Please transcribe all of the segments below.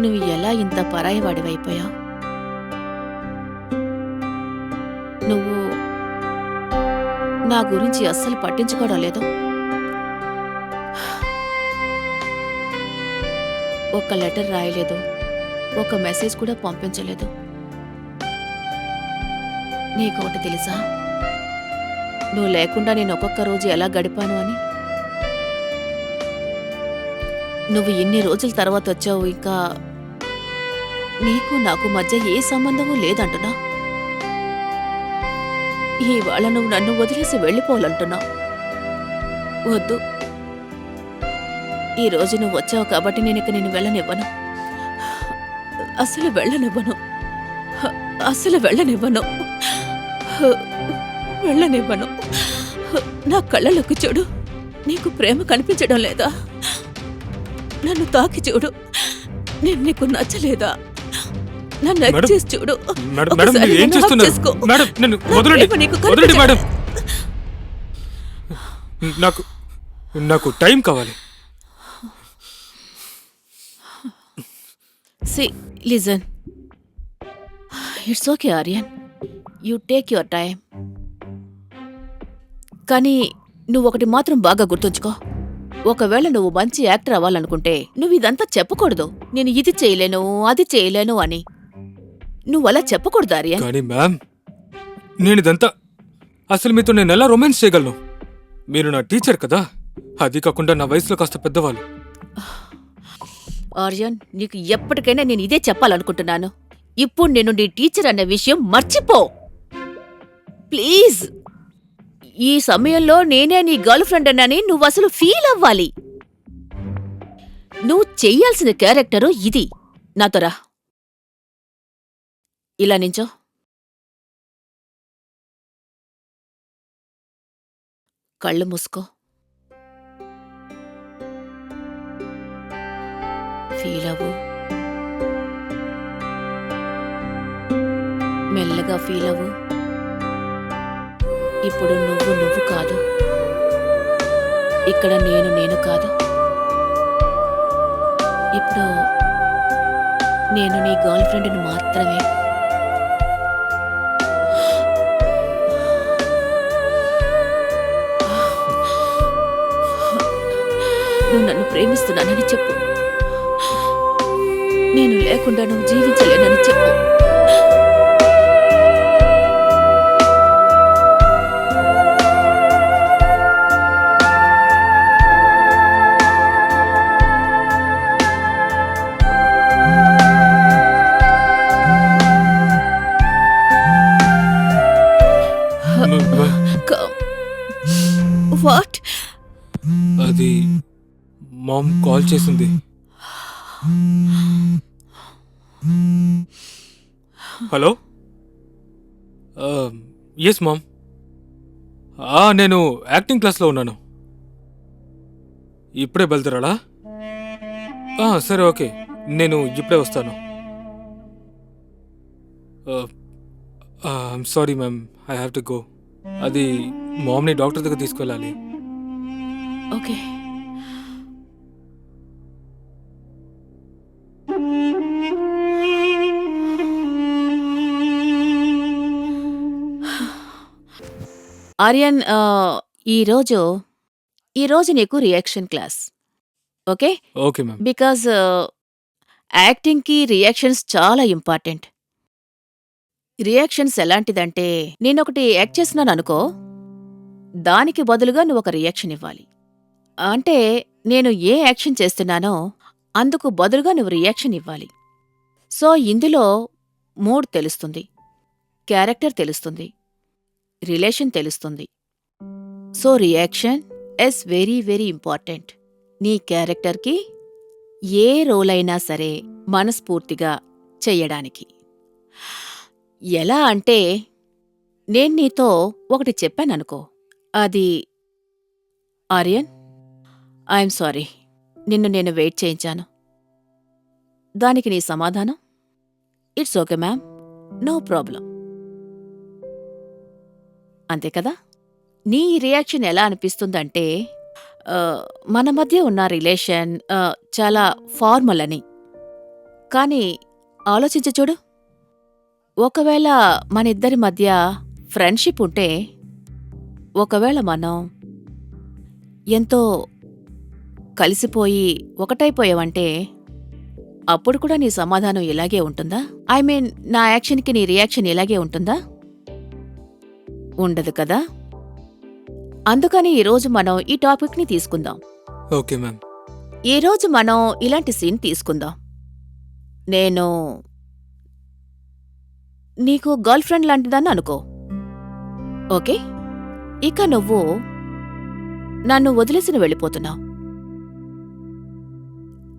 నువ్వు ఎలా ఇంత పరాయి వాడివైపోయావు నువ్వు నా గురించి అస్సలు పట్టించుకోవడం లేదు. ఒక లెటర్ రాయలేదు. ఒక మెసేజ్ కూడా పంపించలేదు. నీకొకటి తెలుసా? నువ్వు లేకుండా నేను ఒక్కొక్క రోజు ఎలా గడిపాను అని? నువ్వు ఇన్ని రోజుల తర్వాత వచ్చావు ఇంకా నీకు నాకు మధ్య ఏ సంబంధమూ లేదంటున్నా. ఇవాళ నువ్వు నన్ను వదిలేసి వెళ్ళిపోవాలంటున్నావు వద్దు. ఈ రోజు నువ్వు వచ్చావు కాబట్టి నేను ఇక నేను వెళ్ళనివ్వను. అసలు వెళ్ళనివ్వను. అసలు వెళ్ళనివ్వను. వెళ్ళనివ్వను. నా కళ్ళలోకి చూడు. నీకు ప్రేమ కనిపించడం లేదా? నన్ను తాకి చూడు. నేను నీకు నచ్చలేదా? నన్ను మేడం, చేసి చూడు. మేడం మేడం ఒకసారి మీరు ఏం చేస్తున్నారు. మేడం నన్ను వదలండి. వదలండి మేడం. నాకు నాకు టైం కావాలి. See listen it's okay Aryan you take your time కానీ నువ్వు ఒకటి మాత్రం బాగా గుర్తుంచుకో. ఒకవేళ నువ్వు మంచి యాక్టర్ అవ్వాలనుకుంటే నువ్వు ఇదంతా చెప్పకూడదు. నేను ఇది చేయలేను అది చేయలేను అని. నువ్వు అలా చెప్పకూడదు ఆర్యన్. కానీ మ్యామ్ నేను ఇదంతా అసలు మీతో నేను ఎలా రొమాన్స్ చేయగలను? మీరు నా టీచర్ కదా. అది కాకుండా నా వయసులో కాస్త పెద్దవాళ్ళు. ఆర్యన్ నీకు ఎప్పటికైనా నేను ఇదే చెప్పాలనుకుంటున్నాను. ఇప్పుడు నేను నీ టీచర్ అనే విషయం మర్చిపో. ప్లీజ్. ఈ సమయంలో నేనే నీ గర్ల్ ఫ్రెండ్ అన్నని నువ్వు అసలు ఫీల్ అవ్వాలి. నువ్వు చెయ్యాల్సిన క్యారెక్టరు ఇది. నాతో రా. ఇలా నించో. కళ్ళు మూసుకో. ఫీల్ అవ్వు. మెల్లగా ఫీల్ అవ్వు. ఇప్పుడు నువ్వు నువ్వు కాదు. ఇక్కడ నేను నేను కాదు. ఇప్పుడు నేను నీ గర్ల్ ఫ్రెండ్ని మాత్రమే నువ్వు నన్ను ప్రేమిస్తున్నానని చెప్పు. నేను లేకుండా నువ్వు జీవించలేనని చెప్పు. మామ్ కాల్ చేసింది. హలో? ఎస్ మామ్ నేను యాక్టింగ్ క్లాస్లో ఉన్నాను. ఇప్పుడే బయలుదేరాలా? సరే ఓకే. నేను ఇప్పుడే వస్తాను. Sorry ma'am I have to go అది మామ్ని డాక్టర్ దగ్గర తీసుకెళ్ళాలి. ఓకే. ఆర్యన్ ఈరోజు ఈరోజు నీకు reaction class okay? Okay ma'am. Because యాక్టింగ్కి reactions చాలా ఇంపార్టెంట్ రియాక్షన్స్ ఎలాంటిదంటే నేనొకటి యాక్ట్ చేస్తున్నాను అనుకో దానికి బదులుగా నువ్వు ఒక రియాక్షన్ ఇవ్వాలి. అంటే నేను ఏ యాక్షన్ చేస్తున్నానో అందుకు బదులుగా నువ్వు రియాక్షన్ ఇవ్వాలి. సో ఇందులో మూడ్ తెలుస్తుంది. క్యారెక్టర్ తెలుస్తుంది. రిలేషన్ తెలుస్తుంది. So reaction is very very important. నీ క్యారెక్టర్కి ఏ రోల్ అయినా సరే మనస్ఫూర్తిగా చెయ్యడానికి ఎలా అంటే నేను నీతో ఒకటి చెప్పాననుకో. అది ఆర్యన్ ఐఎమ్ సారీ నిన్ను నేను వెయిట్ చేయించాను. దానికి నీ సమాధానం? It's okay ma'am. No problem. అంతే కదా? నీ రియాక్షన్ ఎలా అనిపిస్తుందంటే మన మధ్య ఉన్న రిలేషన్ చాలా ఫార్మల్ అని. కానీ ఆలోచించి చూడు. ఒకవేళ మన ఇద్దరి మధ్య ఫ్రెండ్షిప్ ఉంటే ఒకవేళ మనం ఎంతో కలిసిపోయి ఒకటైపోయావంటే అప్పుడు కూడా నీ సమాధానం ఇలాగే ఉంటుందా? ఐ మీన్ నా యాక్షన్కి నీ రియాక్షన్ ఇలాగే ఉంటుందా? ఉండదు కదా? అందుకని ఈరోజు మనం ఈ టాపిక్ని తీసుకుందాం. Okay ma'am. ఈరోజు మనం ఇలాంటి సీన్ తీసుకుందాం. నేను నీకు గర్ల్ ఫ్రెండ్ లాంటిదాన్ని అనుకో. ఓకే? ఇక నువ్వు నన్ను వదిలేసి నువ్వు వెళ్ళిపోతున్నావు.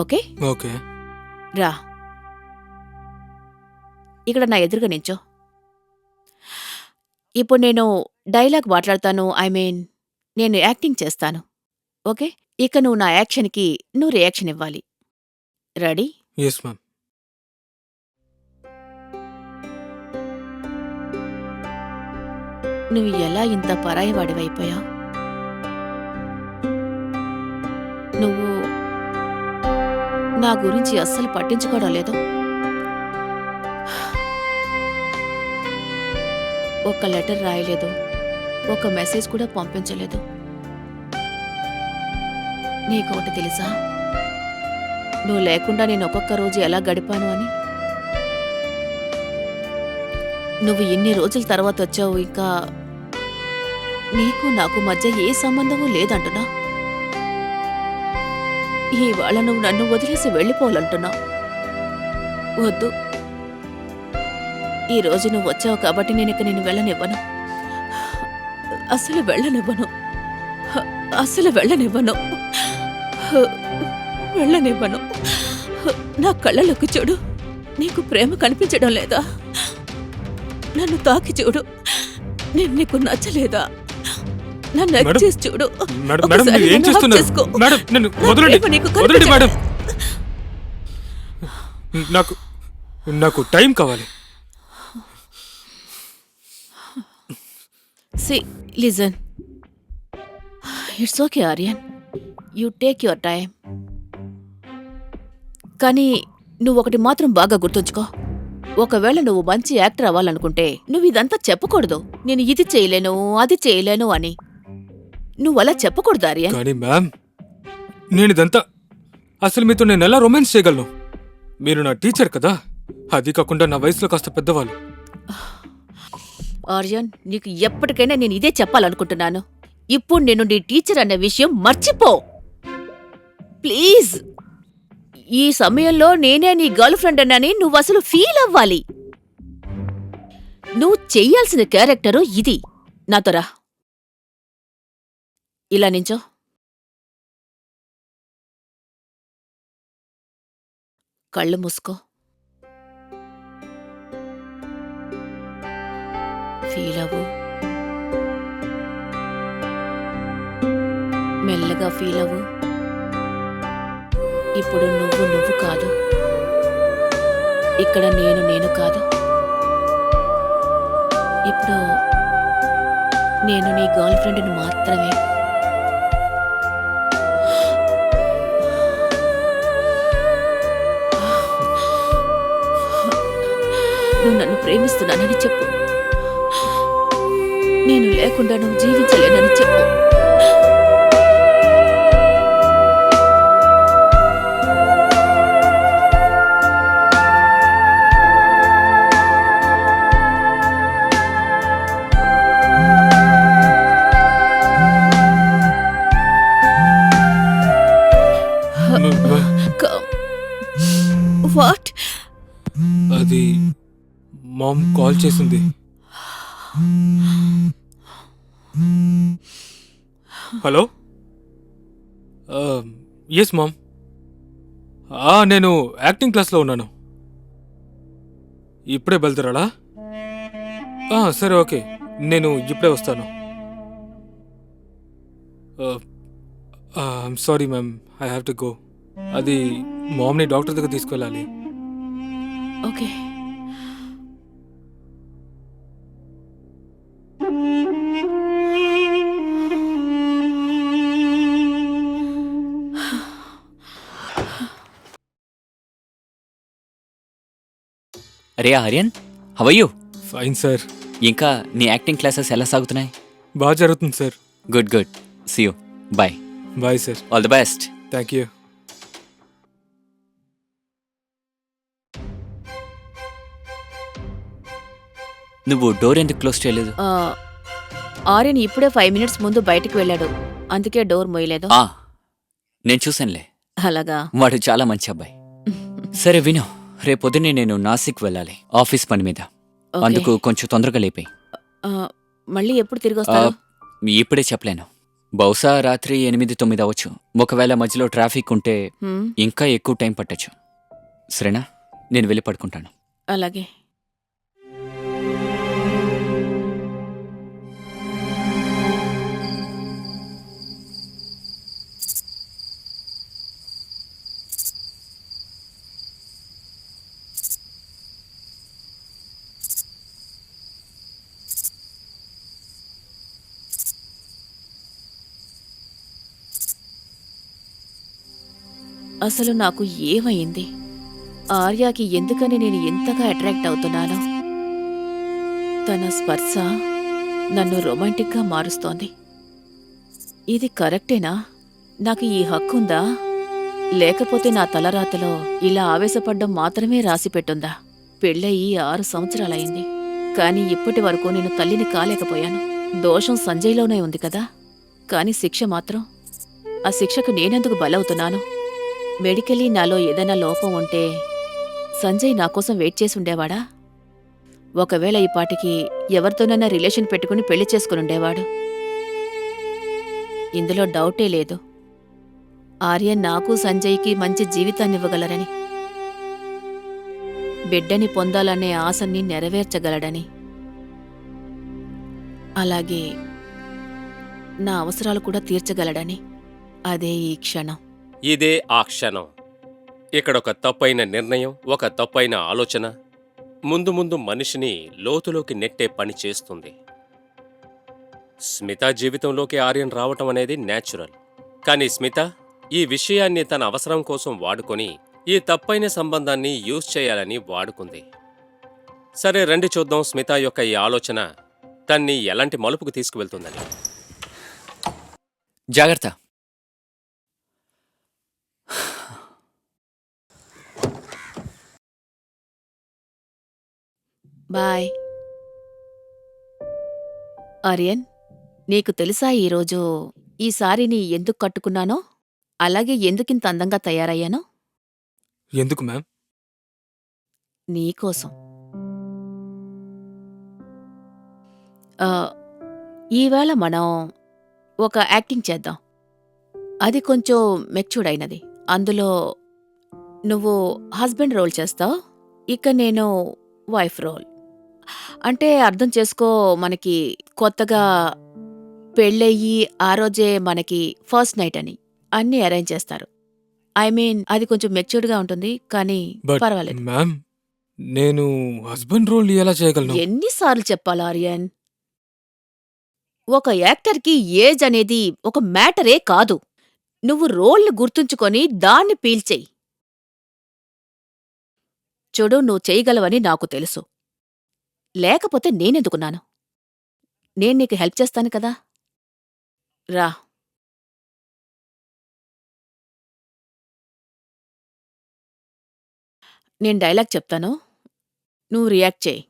ఓకే? ఓకే. రా. ఇక్కడ నా ఎదురుగా నించో. ఇప్పుడు నేను డైలాగ్ మాట్లాడతాను ఐ మీన్ నేను యాక్టింగ్ చేస్తాను. ఓకే? ఇక నువ్వు నా యాక్షన్కి నువ్వు రియాక్షన్ ఇవ్వాలి. రెడీ? ఎస్ మ్యామ్ నువ్వు ఎలా ఇంత పరాయివాడివైపోయావు నువ్వు నా గురించి అస్సలు పట్టించుకోవడం లేదు. ఒక లెటర్ రాయలేదు. ఒక మెసేజ్ కూడా పంపించలేదు. నీకొకటి తెలుసా? నువ్వు లేకుండా నేను ఒక్కొక్క రోజు ఎలా గడిపాను అని? నువ్వు ఇన్ని రోజుల తర్వాత వచ్చావు ఇంకా నీకు నాకు మధ్య ఏ సంబంధము లేదంటున్నా? ఇవాళ నువ్వు నన్ను వదిలేసి వెళ్ళిపోవాలంటున్నావు వద్దు. ఈ రోజు నువ్వు వచ్చావు కాబట్టి నేను ఇక నేను వెళ్ళనివ్వను. అసలు వెళ్ళనివ్వను. అసలు వెళ్ళనివ్వను. వెళ్ళనివ్వను. నా కళ్ళలోకి చూడు. నీకు ప్రేమ కనిపించడం లేదా? నన్ను తాకి చూడు. నేను నీకు నచ్చలేదా? నన్ను చేసి చూడు. ఏం చేస్తున్నారు? నాకు నాకు టైం కావాలి. See listen it's okay Aryan you take your time కానీ నువ్వు ఒకటి మాత్రం బాగా గుర్తుంచుకో. ఒకవేళ నువ్వు మంచి యాక్టర్ అవ్వాలనుకుంటే నువ్వు ఇదంతా చెప్పకూడదు. నేను ఇది చేయలేను అది చేయలేను అని. నువ్వు అలా చెప్పకూడదు ఆర్యన్ కానీ మ్యామ్ నేను ఇదంతా అసలు మీతో నేను ఎలా రొమాన్స్ చేయగలను? మీరు నా టీచర్ కదా. అది కాకుండా నా వయసులో కాస్త పెద్దవాళ్ళు. ఆర్యన్ నీకు ఎప్పటికైనా నేను ఇదే చెప్పాలనుకుంటున్నాను. ఇప్పుడు నేను నీ టీచర్ అన్న విషయం మర్చిపో. ప్లీజ్. ఈ సమయంలో నేనే నీ గర్ల్ ఫ్రెండ్ అన్నని నువ్వు అసలు ఫీల్ అవ్వాలి. నువ్వు చెయ్యాల్సిన క్యారెక్టరు ఇది. నాతో రా ఇలా నించో. కళ్ళు మూసుకో. ఒంటరిగా ఫీల్ అవ్వు. ఇప్పుడు నువ్వు నువ్వు కాదు. ఇక్కడ నేను నేను కాదు. ఇప్పుడు నేను నీ గర్ల్ ఫ్రెండ్ని మాత్రమే. నువ్వు నన్ను ప్రేమిస్తున్నానని చెప్పు. నేను లేకుండా నువ్వు జీవించలేనని చెప్పు. కాల్ చేసింది హలో? ఎస్ మామ్ నేను యాక్టింగ్ క్లాస్లో ఉన్నాను. ఇప్పుడే బయలుదేరాలా? సరే ఓకే. నేను ఇప్పుడే వస్తాను. I'm sorry ma'am I have to go అది మామ్ని డాక్టర్ దగ్గర తీసుకెళ్ళాలి. Okay. Ray Aryan how are you fine sir ఇంకా నీ యాక్టింగ్ క్లాసెస్ ఎలా సాగుతున్నాయి? బాగా జరుగుతుంది sir good good see you bye bye sir all the best thank you నువ్వు డోర్ ఎందుకు క్లోజ్ చేయలేదు? ఆ, ఆర్యన్ ఇప్పుడే ఫైవ్ మినిట్స్ ముందు బయటికి వెళ్ళాడు. అందుకే డోర్ మోయలేదు. ఆ నేను చూసానులే అలాగా? వాడు చాలా మంచి అబ్బాయి. సరే విను. రేపొద్దునే నేను నాసిక్ వెళ్ళాలి ఆఫీస్ పని మీద. ఓకే. అందుకు కొంచెం తొందరగా లేపాయి. ఆ, మళ్ళీ ఎప్పుడు తిరిగి వస్తారు? ఇప్పుడే చెప్పలేను. బహుశా రాత్రి ఎనిమిది తొమ్మిది అవ్వచ్చు. ఒకవేళ మధ్యలో ట్రాఫిక్ ఉంటే హ్మ్, ఇంకా ఎక్కువ టైం పట్టొచ్చు. సరేనా? నేను వెళ్ళి పడుకుంటాను. అలాగే. అసలు నాకు ఏమైంది? ఆర్యాకి ఎందుకని నేను ఎంతగా అట్రాక్ట్ అవుతున్నాను? తన స్పర్శ నన్ను రొమాంటిక్గా మారుస్తోంది. ఇది కరెక్టేనా? నాకు ఈ హక్కుందా లేకపోతే నా తలరాతలో ఇలా ఆవేశపడ్డం మాత్రమే రాసి పెట్టుందా? పెళ్ళయి ఆరు సంవత్సరాలైంది కానీ ఇప్పటి వరకు నేను తల్లిని కాలేకపోయాను. దోషం సంజయ్లోనే ఉంది కదా? కానీ శిక్ష మాత్రం. ఆ శిక్షకు నేనెందుకు బలవుతున్నాను? మెడికలీ నాలో ఏదైనా లోపం ఉంటే సంజయ్ నా కోసం వెయిట్ చేసి ఉండేవాడా? ఒకవేళ ఈ పాటికి ఎవరితోనైనా రిలేషన్ పెట్టుకుని పెళ్ళి చేసుకుని ఉండేవాడు? ఇందులో డౌటే లేదు. ఆర్యన్ నాకు సంజయ్కి మంచి జీవితాన్ని ఇవ్వగలరని. బిడ్డని పొందాలనే ఆశని నెరవేర్చగలడని. అలాగే నా అవసరాలు కూడా తీర్చగలడని. అదే ఈ క్షణం. ఇదే ఆ క్షణం. ఇక్కడ ఒక తప్పైన నిర్ణయం ఒక తప్పైన ఆలోచన ముందు ముందు మనిషిని లోతులోకి నెట్టే పని చేస్తుంది. స్మిత జీవితంలోకి ఆర్యన్ రావటం అనేది న్యాచురల్ కానీ స్మిత ఈ విషయాన్ని తన అవసరం కోసం వాడుకొని ఈ తప్పైన సంబంధాన్ని యూజ్ చేయాలని వాడుకుంది. సరే రండి చూద్దాం స్మిత యొక్క ఈ ఆలోచన తన్ని ఎలాంటి మలుపుకు తీసుకువెళ్తుందని. జాగ్రత్త. బాయ్. ఆర్యన్ నీకు తెలుసా ఈరోజు ఈ సారీని ఎందుకు కట్టుకున్నానో? అలాగే ఎందుకింత అందంగా తయారయ్యానో? ఎందుకు మ్యామ్? నీకోసం ఆ, ఈవేళ మనం ఒక యాక్టింగ్ చేద్దాం. అది కొంచెం మెచ్యూర్డ్ అయినది అందులో నువ్వు హస్బెండ్ రోల్ చేస్తావు ఇక నేను వైఫ్ రోల్. అంటే అర్థం చేసుకో మనకి కొత్తగా పెళ్ళయ్యి ఆ రోజే మనకి ఫస్ట్ నైట్ అని. అన్నీ అరేంజ్ చేస్తారు. ఐ మీన్ అది కొంచెం మెచ్యూర్డ్గా ఉంటుంది కానీ పర్వాలేదు. మ్యామ్ నేను హస్బెండ్ రోల్ ఎలా చేయగలను? ఎన్నిసార్లు చెప్పాలి ఆర్యన్? ఒక యాక్టర్కి ఏజ్ అనేది ఒక మ్యాటరే కాదు. నువ్వు రోల్ని గుర్తుంచుకొని దాన్ని పీల్చేయి. చూడు నువ్వు చేయగలవని నాకు తెలుసు. లేకపోతే నేనెందుకున్నాను? నేను నీకు హెల్ప్ చేస్తాను కదా? రా. నేను డైలాగ్ చెప్తాను. నువ్వు రియాక్ట్ చేయి.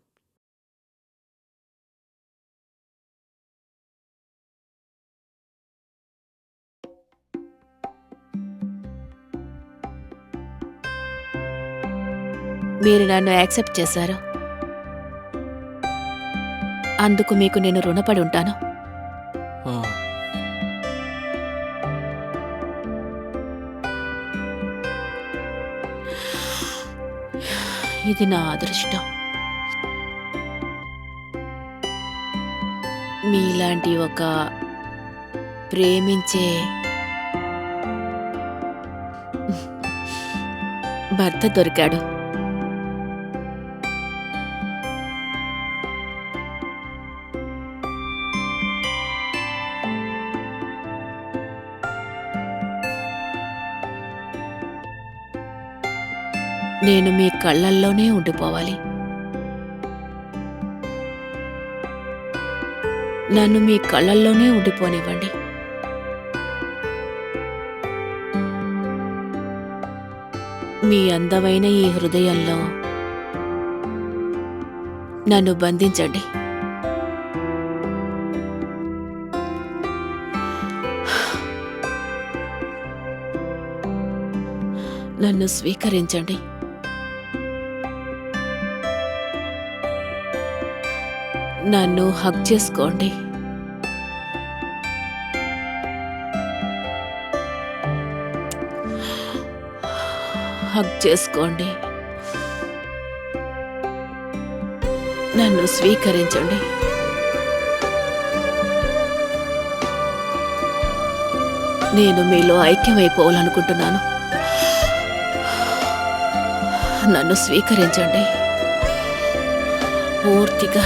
మీరు నన్ను యాక్సెప్ట్ చేశారు. అందుకు మీకు నేను రుణపడి ఉంటాను. ఇది నా అదృష్టం. మీలాంటి ఒక ప్రేమించే భర్త దొరికాడు. నేను మీ కళ్ళల్లోనే ఉండిపోవాలి. నన్ను మీ కళ్ళల్లోనే ఉండిపోనివ్వండి. మీ అందమైన ఈ హృదయంలో నన్ను బంధించండి. నన్ను స్వీకరించండి. నన్ను హక్ చేసుకోండి. హక్ చేసుకోండి. నన్ను స్వీకరించండి. నేను మీలో ఐక్యమైపోవాలనుకుంటున్నాను. నన్ను స్వీకరించండి. పూర్తిగా